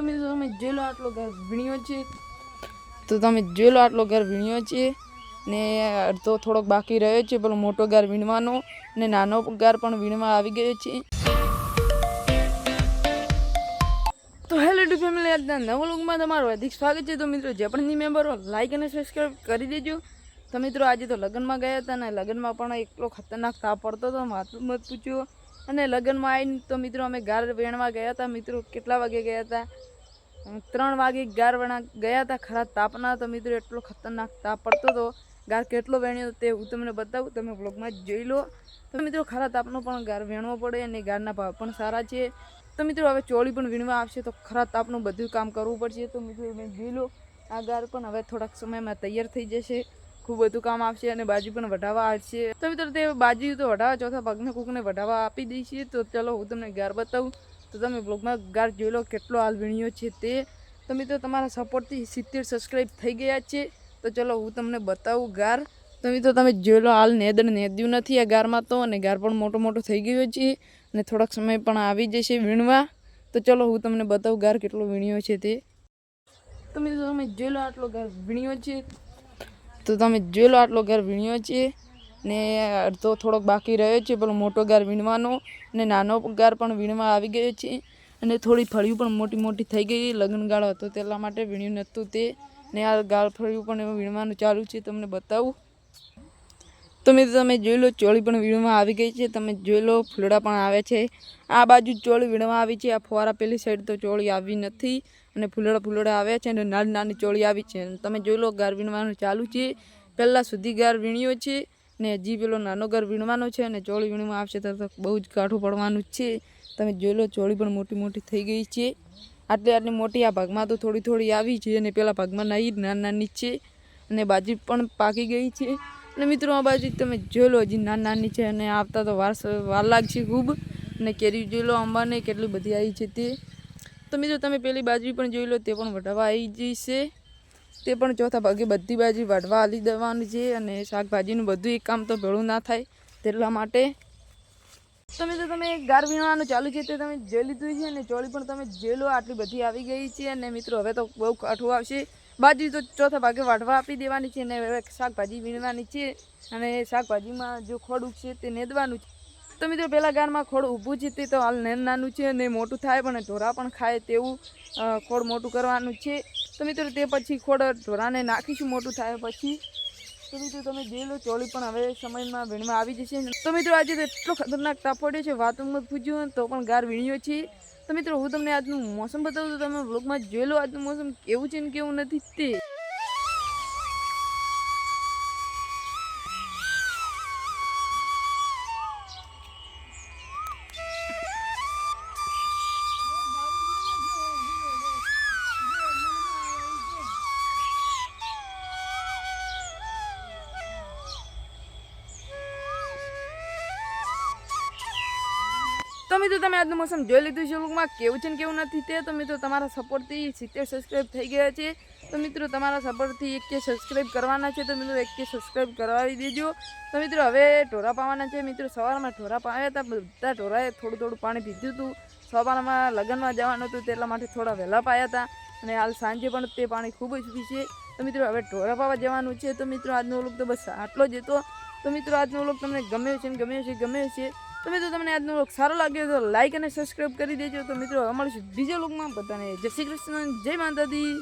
તો મિત્રો તમે જોઈ લો આટલો ઘર વીણ્યો છે. તો તમે જોઈ લો આટલો ઘર વીણ્યો છે ને અડધો થોડોક બાકી રહ્યો છે, પેલો મોટો ગાર વીણવાનો ને નાનો ગાર પણ વીણવા આવી ગયો છે. તો હેલો ટુ ફેમિલી, આજના નવો લોકમાં તમારું હાર્દિક સ્વાગત છે. તો મિત્રો, જે પણ મેમ્બરો લાઈક અને સબસ્ક્રાઈબ કરી દેજો. તો મિત્રો, આજે તો લગ્નમાં ગયા હતા ને લગ્નમાં પણ એટલો ખતરનાક તાપ પડતો હતો માથું મત પૂછ્યું અને લગ્નમાં આવીને તો મિત્રો, અમે ગાર વેણવા ગયા હતા. મિત્રો, કેટલા વાગે ગયા હતા? ત્રણ વાગે ગાર વણા ગયા હતા ખરા તાપના તો મિત્રો એટલો ખતરનાક તાપ પડતો હતો. ગાર કેટલો વેણ્યો તે હું તમને બતાવું, તમે બ્લોગમાં જ જોઈ લો. તો મિત્રો ખરા તાપનો પણ ગાર વેણવો પડે અને ગારના ભાવ પણ સારા છે. તો મિત્રો હવે ચોળી પણ વીણવા આવશે, તો ખરા તાપનું બધું કામ કરવું પડશે. તો મિત્રો મેં જોઈ લો, આ ગાર પણ હવે થોડાક સમયમાં તૈયાર થઈ જશે. ખૂબ બધું કામ આવશે અને બાજુ પણ વઢાવા આવશે. તો મિત્રો તે બાજુ તો વઢાવા, ચોથા ભાગને કોકને વઢાવા આપી દઈશું. તો ચલો હું તમને ગાર બતાવું. તો તમે બ્લોગમાં ગાર જોઈ લો કેટલો હાલ વીણ્યો છે તે. તો મિત્રો તમારા સપોર્ટથી સિત્તેર સબસ્ક્રાઈબ થઈ ગયા છે. તો ચલો હું તમને બતાવું ગાર. તો તમે જોઈ લો હાલ નેદણ નેદ્યું નથી આ ગારમાં તો અને ગાર પણ મોટો મોટો થઈ ગયો છે અને થોડાક સમય પણ આવી જશે વીણવા. તો ચલો હું તમને બતાવું ગાર કેટલો વીણ્યો છે તે. તો મિત્રો તમે જોઈ લો આટલો ગાર વીણ્યો છે. તો તમે જોઈ લો આટલો ગાર વીણ્યો છે. ને અડધો થોડોક બાકી રહ્યો છે, પણ મોટો ગાર વીણવાનો ને નાનો ગાર પણ વીણવા આવી ગયો છે. અને થોડી ફળિયું પણ મોટી મોટી થઈ ગઈ. લગ્નગાળો હતો તેના માટે વીણ્યું નહોતું તે. ને આ ગાળ ફળિયું પણ વીણવાનું ચાલુ છે, તમને બતાવું. તો મિત્રો, તમે જોઈ લો, ચોળી પણ વીણવા આવી ગઈ છે. તમે જોઈ લો, ફૂલડા પણ આવે છે. આ બાજુ ચોળી વીણવા આવી છે. આ ફુવારા પેલી સાઈડ તો ચોળી આવી નથી અને ફૂલડા ફૂલડા આવ્યા છે અને નાની નાની ચોળી આવી છે. અને તમે જોઈ લો, ગાર વીણવાનું ચાલુ છે. પહેલાં સુધી ગાર વીણ્યો છે. ને હજી પેલો નાનો ઘર વીણવાનો છે અને ચોળી વીણવા આવશે તો બહુ જ કાઠું પડવાનું છે. તમે જોઈ લો, ચોળી પણ મોટી મોટી થઈ ગઈ છે. આટલી આટલી મોટી આ ભાગમાં તો થોડી થોડી આવી છે અને પેલા ભાગમાં નાની નાની નાની છે અને બાજુ પણ પાકી ગઈ છે. અને મિત્રો આ બાજુ તમે જોઈ લો, હજી નાની નાની છે અને આવતા તો વાર વાર લાગશે ખૂબ. અને કેરી જોઈ લો અંબાને કેટલી બધી આવી છે તે. તો મિત્રો તમે પેલી બાજુ પણ જોઈ લો, તે પણ વઢાવા આવી જશે. તે પણ ચોથા ભાગે બધી બાજુ વાઢવા આલી દેવાની છે અને શાકભાજીનું બધું એક કામ તો ભેળું ના થાય તેટલા માટે. તમે તો તમે ગાર વીણવાનું ચાલુ છે તે તમે જોઈ લીધું છે અને ચોળી પણ તમે જોઈ લો આટલી બધી આવી ગઈ છે અને મિત્રો હવે તો બહુ કાઠું આવશે. બાજુ તો ચોથા ભાગે વાઢવા આપી દેવાની છે અને હવે શાકભાજી વીણવાની છે અને શાકભાજીમાં જો ખોડ ઉગશે તે નેદવાનું છે. તો મિત્રો પહેલાં ગારમાં ખોડ ઊભું છે તે તો હાલ નાનું નાનું છે અને મોટું થાય પણ ઢોરા પણ ખાય તેવું ખોડ મોટું કરવાનું છે. તો મિત્રો તે પછી ખોડ ઢોરાને નાખીશું, મોટું થાય પછી. તો મિત્રો તમે જોઈ લો, ચોળી પણ હવે સમયમાં વીણમાં આવી જશે. તો મિત્રો આજે તો એટલો ખતરનાક તાપ છે વાતોમાં પૂછ્યું તો પણ ગાર વીણ્યો છે. તો મિત્રો હું તમને આજનું મોસમ બતાવું તો તમે બ્લોગમાં જોઈ લો, આજનું મોસમ કેવું છે ને કેવું નથી તે. તો મિત્રો, તમે આજનું મોસમ જોઈ લીધું છે, લોકમાં કેવું છે ને કેવું નથી તે? તો મિત્રો, તમારા સપોર્ટથી સિત્તેર સબસ્ક્રાઈબ થઈ ગયા છે. તો મિત્રો, તમારા સપોર્ટથી એક કે સબસ્ક્રાઈબ કરવાના છે, તો મિત્રો, એક કે સબસ્ક્રાઈબ કરાવી દેજો. તો મિત્રો, હવે ઢોરા પાવાના છે. મિત્રો, સવારમાં ઢોરા પાવ્યા હતા, બધા ઢોરાએ થોડું થોડું પાણી પીધું હતું. સવારમાં લગ્નમાં જવાનું હતું, તેટલા માટે થોડા વહેલા પાયા હતા. અને હાલ સાંજે પણ તે પાણી ખૂબ જ પીશે. તો મિત્રો, હવે ઢોરા પાવા જવાનું છે. તો મિત્રો, આજનો લોક તો બસ આટલો જ હતો. તો મિત્રો, આજનો લોક તમને ગમ્યો છે ને ગમ્યો છે ગમ્યો છે. તો મિત્રો, તમને આજનો લોક સારો લાગ્યો તો લાઈક અને સબસ્ક્રાઈબ કરી દેજો. તો મિત્રો, અમારું બીજા લોકમાં બધાને જય શ્રી કૃષ્ણ, જય માતાજી.